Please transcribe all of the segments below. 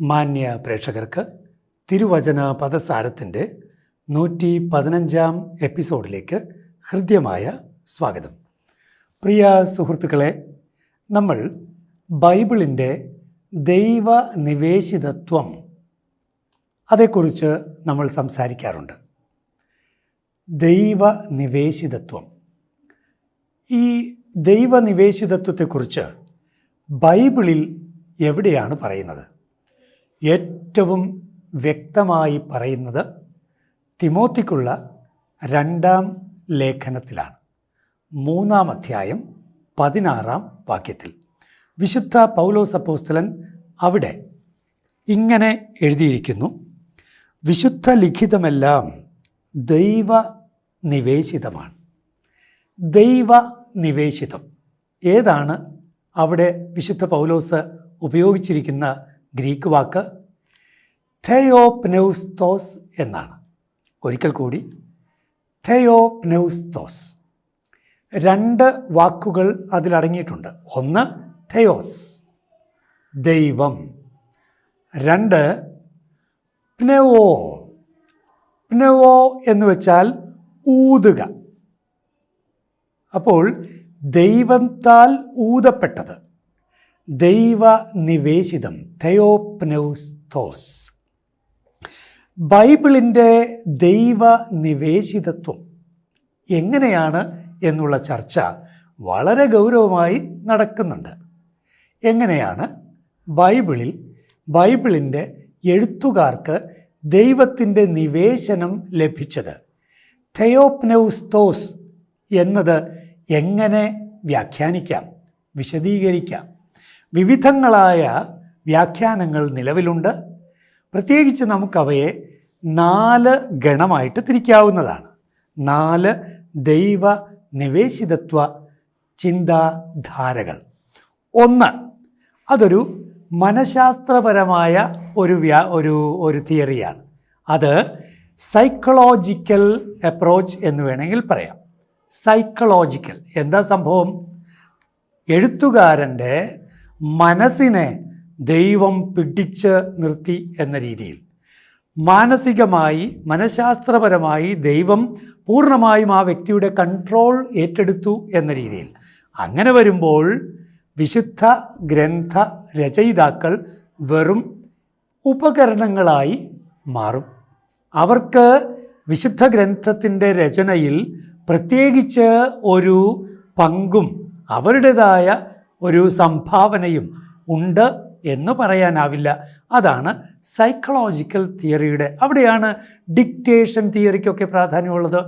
മാന്യ പ്രേക്ഷകർക്ക് തിരുവചന പദസാരത്തിന്റെ നൂറ്റി പതിനഞ്ചാം എപ്പിസോഡിലേക്ക് ഹൃദ്യമായ സ്വാഗതം. പ്രിയ സുഹൃത്തുക്കളെ നമ്മൾ ബൈബിളിന്റെ ദൈവ നിവേശിതത്വം അതേക്കുറിച്ച് നമ്മൾ സംസാരിക്കാറുണ്ട്. ദൈവ നിവേശിതത്വം ഈ ദൈവ നിവേശിതത്വത്തെക്കുറിച്ച് ബൈബിളിൽ എവിടെയാണ് പറയുന്നത്? ഏറ്റവും വ്യക്തമായി പറയുന്നത് തിമോത്തിക്കുള്ള രണ്ടാം ലേഖനത്തിലാണ്. മൂന്നാം അധ്യായം പതിനാറാം വാക്യത്തിൽ. വിശുദ്ധ പൗലോസ് അപ്പോസ്തലൻ അവിടെ ഇങ്ങനെ എഴുതിയിരിക്കുന്നു വിശുദ്ധ ലിഖിതമെല്ലാം ദൈവ നിവേശിതമാണ്. ദൈവ നിവേശിതം. ഏതാണ് അവിടെ വിശുദ്ധ പൗലോസ് ഉപയോഗിച്ചിരിക്കുന്ന ഗ്രീക്ക് വാക്ക് തെയോപ്നൗസ്തോസ് എന്നാണ്. ഒരിക്കൽ കൂടി തെയോപ്നൗസ്തോസ് രണ്ട് വാക്കുകൾ അതിലടങ്ങിയിട്ടുണ്ട് ഒന്ന് തെയോസ് ദൈവം. രണ്ട് പ്നവോ പ്നവോ എന്ന് വെച്ചാൽ ഊതുക. അപ്പോൾ ദൈവത്താൽ ഊതപ്പെട്ടത്. ദൈവ നിവേശിതം തെയോപ്നൗസ്തോസ് ബൈബിളിന്റെ ദൈവ നിവേശിതത്വം എങ്ങനെയാണ് എന്നുള്ള ചർച്ച വളരെ ഗൗരവമായി നടക്കുന്നുണ്ട്. എങ്ങനെയാണ്? ബൈബിളിൽ ബൈബിളിന്റെ എഴുത്തുകാർക്ക് ദൈവത്തിന്റെ നിവേശനം ലഭിച്ചത്. തെയോപ്നൗസ്തോസ് എന്നത് എങ്ങനെ വ്യാഖ്യാനിക്കാം വിശദീകരിക്കാം? വിവിധങ്ങളായ വ്യാഖ്യാനങ്ങൾ നിലവിലുണ്ട്. പ്രത്യേകിച്ച് നമുക്കവയെ നാല് ഗണമായിട്ട് തിരിക്കാവുന്നതാണ്. നാല് ദൈവ നിവേശിതത്വ ചിന്താധാരകൾ. ഒന്ന് അതൊരു മനഃശാസ്ത്രപരമായ ഒരു വ്യാ ഒരു ഒരു തിയറിയാണ്. അത് സൈക്കോളജിക്കൽ അപ്രോച്ച് എന്ന് വേണമെങ്കിൽ പറയാം. സൈക്കോളജിക്കൽ എന്താ സംഭവം? എഴുത്തുകാരന്റെ മനസ്സിനെ ദൈവം പിടിച്ച് നിർത്തി എന്ന രീതിയിൽ. മാനസികമായി മനഃശാസ്ത്രപരമായി ദൈവം പൂർണമായും ആ വ്യക്തിയുടെ കൺട്രോൾ ഏറ്റെടുത്തു എന്ന രീതിയിൽ. അങ്ങനെ വരുമ്പോൾ വിശുദ്ധ ഗ്രന്ഥ രചയിതാക്കൾ വെറും ഉപകരണങ്ങളായി മാറും. അവർക്ക് വിശുദ്ധ ഗ്രന്ഥത്തിന്റെ രചനയിൽ പ്രത്യേകിച്ച് ഒരു പങ്കും അവരുടേതായ ഒരു സംഭാവനയും ഉണ്ട് എന്ന് പറയാനാവില്ല. അതാണ് സൈക്കോളജിക്കൽ തിയറിയുടെ അവിടെയാണ് ഡിക്റ്റേഷൻ തിയറിക്കൊക്കെ പ്രാധാന്യമുള്ളത്.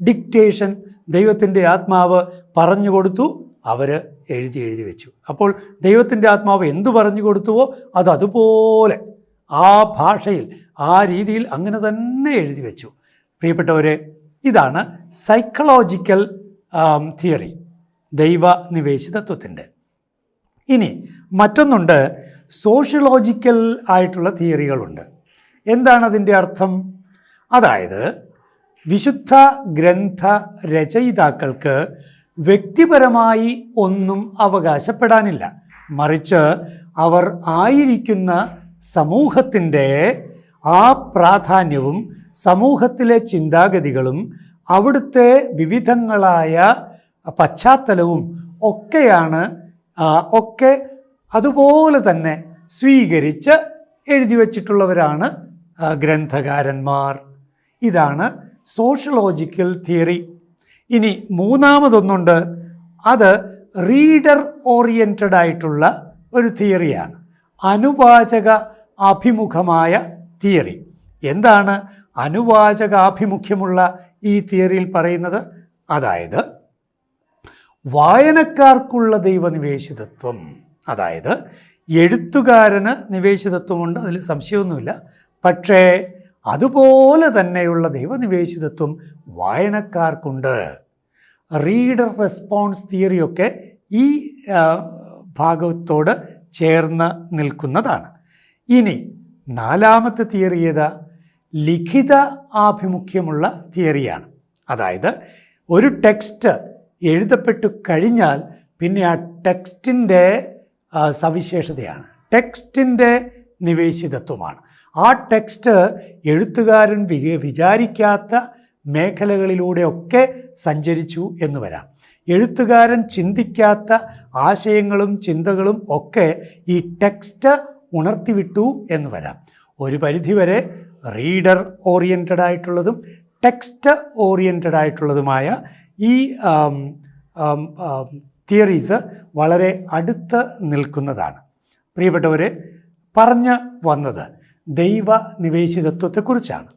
ഡിക്റ്റേഷൻ ദൈവത്തിന്റെ ആത്മാവ് പറഞ്ഞു കൊടുത്തു അവർ എഴുതി എഴുതി വെച്ചു. അപ്പോൾ ദൈവത്തിന്റെ ആത്മാവ് എന്തു പറഞ്ഞു കൊടുത്തുവോ അത് അതുപോലെ ആ ഭാഷയിൽ ആ രീതിയിൽ അങ്ങനെ തന്നെ എഴുതി വെച്ചു. പ്രിയപ്പെട്ടവരെ ഇതാണ് സൈക്കോളജിക്കൽ തിയറി ദൈവ നിവേശിതത്വത്തിന്റെ ഇനി മറ്റൊന്നുണ്ട് സോഷ്യലോജിക്കൽ ആയിട്ടുള്ള തിയറികളുണ്ട് എന്താണ് അതിന്റെ അർത്ഥം? അതായത് വിശുദ്ധ ഗ്രന്ഥ രചയിതാക്കൾക്ക് വ്യക്തിപരമായി ഒന്നും അവകാശപ്പെടാനില്ല. മറിച്ച് അവർ ആയിരിക്കുന്ന സമൂഹത്തിന്റെ ആ പ്രാധാന്യവും സമൂഹത്തിലെ ചിന്താഗതികളും അവിടുത്തെ വിവിധങ്ങളായ പശ്ചാത്തലവും ഒക്കെയാണ് ഒക്കെ അതുപോലെ തന്നെ സ്വീകരിച്ച് എഴുതി വച്ചിട്ടുള്ളവരാണ് ഗ്രന്ഥകാരന്മാർ. ഇതാണ് സോഷ്യലോജിക്കൽ തിയറി. ഇനി മൂന്നാമതൊന്നുണ്ട്. അത് റീഡർ ഓറിയന്റഡ് ആയിട്ടുള്ള ഒരു തിയറിയാണ്. അനുവാചക അഭിമുഖമായ തിയറി. എന്താണ് അനുവാചകാഭിമുഖ്യമുള്ള ഈ തിയറിയിൽ പറയുന്നത്? അതായത് വായനക്കാർക്കുള്ള ദൈവനിവേശിതത്വം. അതായത് എഴുത്തുകാരന് നിവേശിതത്വമുണ്ട് അതിൽ സംശയമൊന്നുമില്ല. പക്ഷേ അതുപോലെ തന്നെയുള്ള ദൈവനിവേശിതത്വം വായനക്കാർക്കുണ്ട്. റീഡർ റെസ്പോൺസ് തിയറിയൊക്കെ ഈ ഭാഗത്തോട് ചേർന്ന് നിൽക്കുന്നതാണ്. ഇനി നാലാമത്തെ തിയറി ഏതാ? ലിഖിത ആഭിമുഖ്യമുള്ള തിയറിയാണ്. അതായത് ഒരു ടെക്സ്റ്റ് എഴുതപ്പെട്ടു കഴിഞ്ഞാൽ പിന്നെ ആ ടെക്സ്റ്റിന്റെ സവിശേഷതയാണ്. ടെക്സ്റ്റിന്റെ നിവേശിതത്വമാണ്. ആ ടെക്സ്റ്റ് എഴുത്തുകാരൻ വിചാരിക്കാത്ത മേഖലകളിലൂടെയൊക്കെ സഞ്ചരിച്ചു എന്ന് വരാം. എഴുത്തുകാരൻ ചിന്തിക്കാത്ത ആശയങ്ങളും ചിന്തകളും ഒക്കെ ഈ ടെക്സ്റ്റ് ഉണർത്തിവിട്ടു എന്ന് വരാം. ഒരു പരിധിവരെ റീഡർ ഓറിയന്റഡ് ആയിട്ടുള്ളതും ടെക്സ്റ്റ് ഓറിയന്റഡ് ആയിട്ടുള്ളതുമായ ഈ തിയറീസ് വളരെ അടുത്ത് നിൽക്കുന്നതാണ്. പ്രിയപ്പെട്ടവർ പറഞ്ഞു വന്നത് ദൈവ നിവേശിതത്വത്തെക്കുറിച്ചാണ്.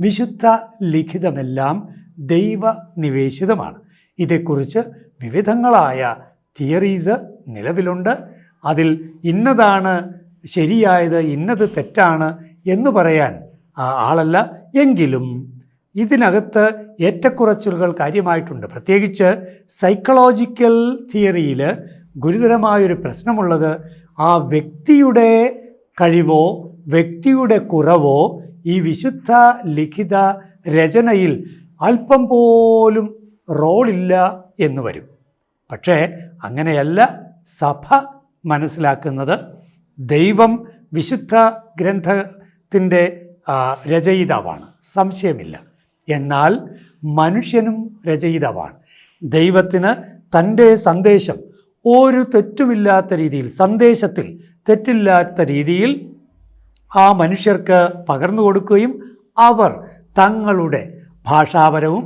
വിശുദ്ധ ലിഖിതമെല്ലാം ദൈവ നിവേശിതമാണ്. ഇതേക്കുറിച്ച് വിവിധങ്ങളായ തിയറീസ് നിലവിലുണ്ട്. അതിൽ ഇന്നതാണ് ശരിയായത് ഇന്നത് തെറ്റാണ് എന്ന് പറയാൻ ആളല്ല. എങ്കിലും ഇതിനകത്ത് ഏറ്റക്കുറച്ചിലുകൾ കാര്യമായിട്ടുണ്ട്. പ്രത്യേകിച്ച് സൈക്കോളജിക്കൽ തിയറിയിൽ ഗുരുതരമായൊരു പ്രശ്നമുള്ളത് ആ വ്യക്തിയുടെ കഴിവോ വ്യക്തിയുടെ കുറവോ ഈ വിശുദ്ധ ലിഖിത രചനയിൽ അല്പം പോലും റോളില്ല എന്ന് വരും. പക്ഷേ അങ്ങനെയല്ല സഭ മനസ്സിലാക്കുന്നത് ദൈവം വിശുദ്ധ ഗ്രന്ഥത്തിന്റെ രചയിതാവാണ്. സംശയമില്ല. എന്നാൽ മനുഷ്യനും രചയിതാവാണ്. ദൈവത്തിന് തന്റെ സന്ദേശം ഒരു തെറ്റുമില്ലാത്ത രീതിയിൽ സന്ദേശത്തിൽ തെറ്റില്ലാത്ത രീതിയിൽ ആ മനുഷ്യർക്ക് പകർന്നു കൊടുക്കുകയും അവർ തങ്ങളുടെ ഭാഷാപരവും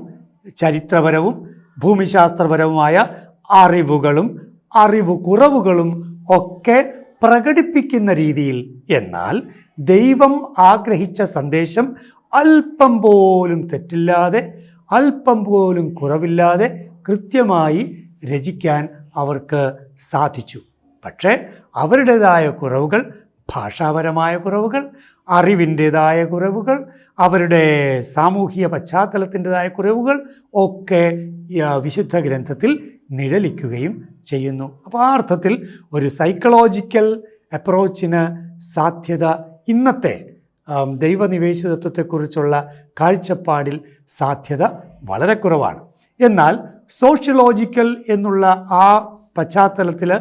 ചരിത്രപരവും ഭൂമിശാസ്ത്രപരവുമായ അറിവുകളും അറിവ് കുറവുകളും ഒക്കെ പ്രകടിപ്പിക്കുന്ന രീതിയിൽ എന്നാൽ ദൈവം ആഗ്രഹിച്ച സന്ദേശം അല്പം പോലും തെറ്റില്ലാതെ അല്പം പോലും കുറവില്ലാതെ കൃത്യമായി രചിക്കാൻ അവർക്ക് സാധിച്ചു. പക്ഷേ അവരുടേതായ കുറവുകൾ ഭാഷാപരമായ കുറവുകൾ അറിവിന്റേതായ കുറവുകൾ അവരുടെ സാമൂഹിക പശ്ചാത്തലത്തിന്റെതായ കുറവുകൾ ഒക്കെ വിശുദ്ധ ഗ്രന്ഥത്തിൽ നിഴലിക്കുകയും ചെയ്യുന്നു. അപ്പോൾ ആ അർത്ഥത്തിൽ ഒരു സൈക്കോളജിക്കൽ അപ്രോച്ചിന് സാധ്യത ഇന്നത്തെ ദൈവനിവേശിതത്വത്തെക്കുറിച്ചുള്ള കാഴ്ചപ്പാടിൽ സാധ്യത വളരെ കുറവാണ്. എന്നാൽ സോഷ്യോളോജിക്കൽ എന്നുള്ള ആ പശ്ചാത്തലത്തിൽ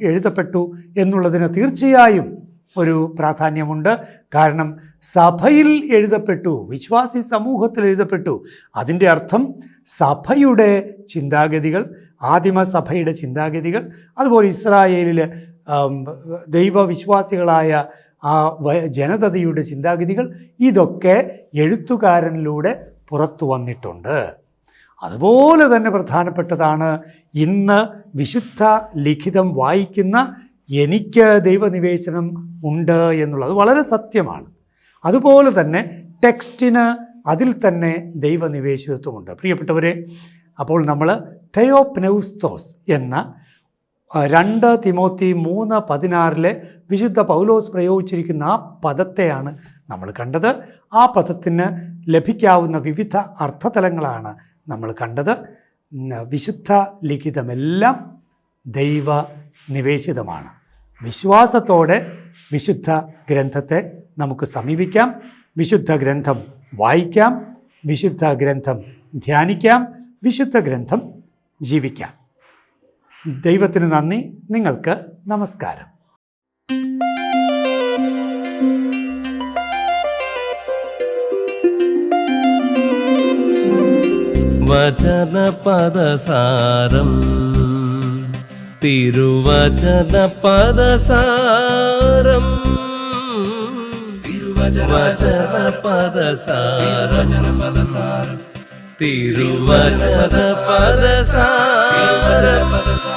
എഴുതപ്പെട്ടു എന്നുള്ളതിന് തീർച്ചയായും ഒരു പ്രാധാന്യമുണ്ട്. കാരണം സഭയിൽ എഴുതപ്പെട്ടു വിശ്വാസി സമൂഹത്തിൽ എഴുതപ്പെട്ടു അതിന്റെ അർത്ഥം സഭയുടെ ചിന്താഗതികൾ ആദിമസഭയുടെ ചിന്താഗതികൾ അതുപോലെ ഇസ്രായേലിൽ ദൈവവിശ്വാസികളായ ആ ജനതയുടെ ചിന്താഗതികൾ ഇതൊക്കെ എഴുത്തുകാരനിലൂടെ പുറത്തു വന്നിട്ടുണ്ട്. അതുപോലെ തന്നെ പ്രധാനപ്പെട്ടതാണ് ഇന്ന് വിശുദ്ധ ലിഖിതം വായിക്കുന്ന എനിക്ക് ദൈവനിവേശനം ഉണ്ട് എന്നുള്ളത് വളരെ സത്യമാണ്. അതുപോലെ തന്നെ ടെക്സ്റ്റിന് അതിൽ തന്നെ ദൈവനിവേശിതത്വമുണ്ട്. പ്രിയപ്പെട്ടവരെ അപ്പോൾ നമ്മൾ തെയോപ്നൗസ്തോസ് എന്ന രണ്ട് തിമോത്തി മൂന്ന് പതിനാറിലെ വിശുദ്ധ പൗലോസ് പ്രയോഗിച്ചിരിക്കുന്ന ആ പദത്തെയാണ് നമ്മൾ കണ്ടത്. ആ പദത്തിന് ലഭിക്കാവുന്ന വിവിധ അർത്ഥതലങ്ങളാണ് നമ്മൾ കണ്ടത്. വിശുദ്ധ ലിഖിതമെല്ലാം ദൈവ നിവേശിതമാണ്. വിശ്വാസത്തോടെ വിശുദ്ധ ഗ്രന്ഥത്തെ നമുക്ക് സമീപിക്കാം. വിശുദ്ധ ഗ്രന്ഥം വായിക്കാം. വിശുദ്ധ ഗ്രന്ഥം ധ്യാനിക്കാം. വിശുദ്ധ ഗ്രന്ഥം ജീവിക്കാം. ദൈവത്തിന് നന്ദി. നിങ്ങൾക്ക് നമസ്കാരം. വചനപദസാരം. തിരുവചനപദസാരം. തിരുവചനപദസാരം തിരുവചനപദസാരം.